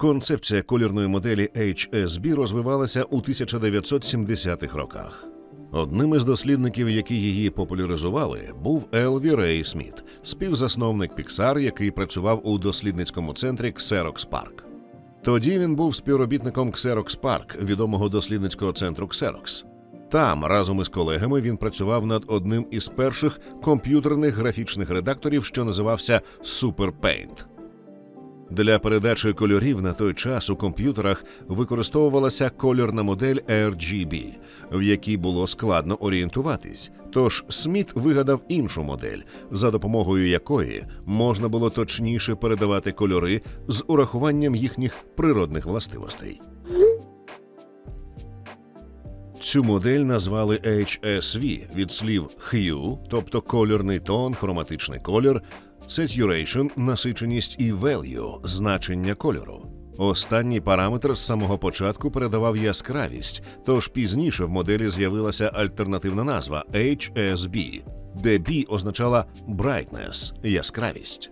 Концепція колірної моделі HSB розвивалася у 1970-х роках. Одним із дослідників, які її популяризували, був Елві Рей Сміт, співзасновник Pixar, який працював у дослідницькому центрі Xerox Park. Тоді він був співробітником Xerox Park, відомого дослідницького центру Xerox. Там разом із колегами він працював над одним із перших комп'ютерних графічних редакторів, що називався SuperPaint. Для передачі кольорів на той час у комп'ютерах використовувалася кольорна модель RGB, в якій було складно орієнтуватись. Тож Сміт вигадав іншу модель, за допомогою якої можна було точніше передавати кольори з урахуванням їхніх природних властивостей. Цю модель назвали HSV від слів hue, тобто кольорний тон, хроматичний колір, saturation – насиченість і value – значення кольору. Останній параметр з самого початку передавав яскравість, тож пізніше в моделі з'явилася альтернативна назва HSB, де B означала brightness – яскравість.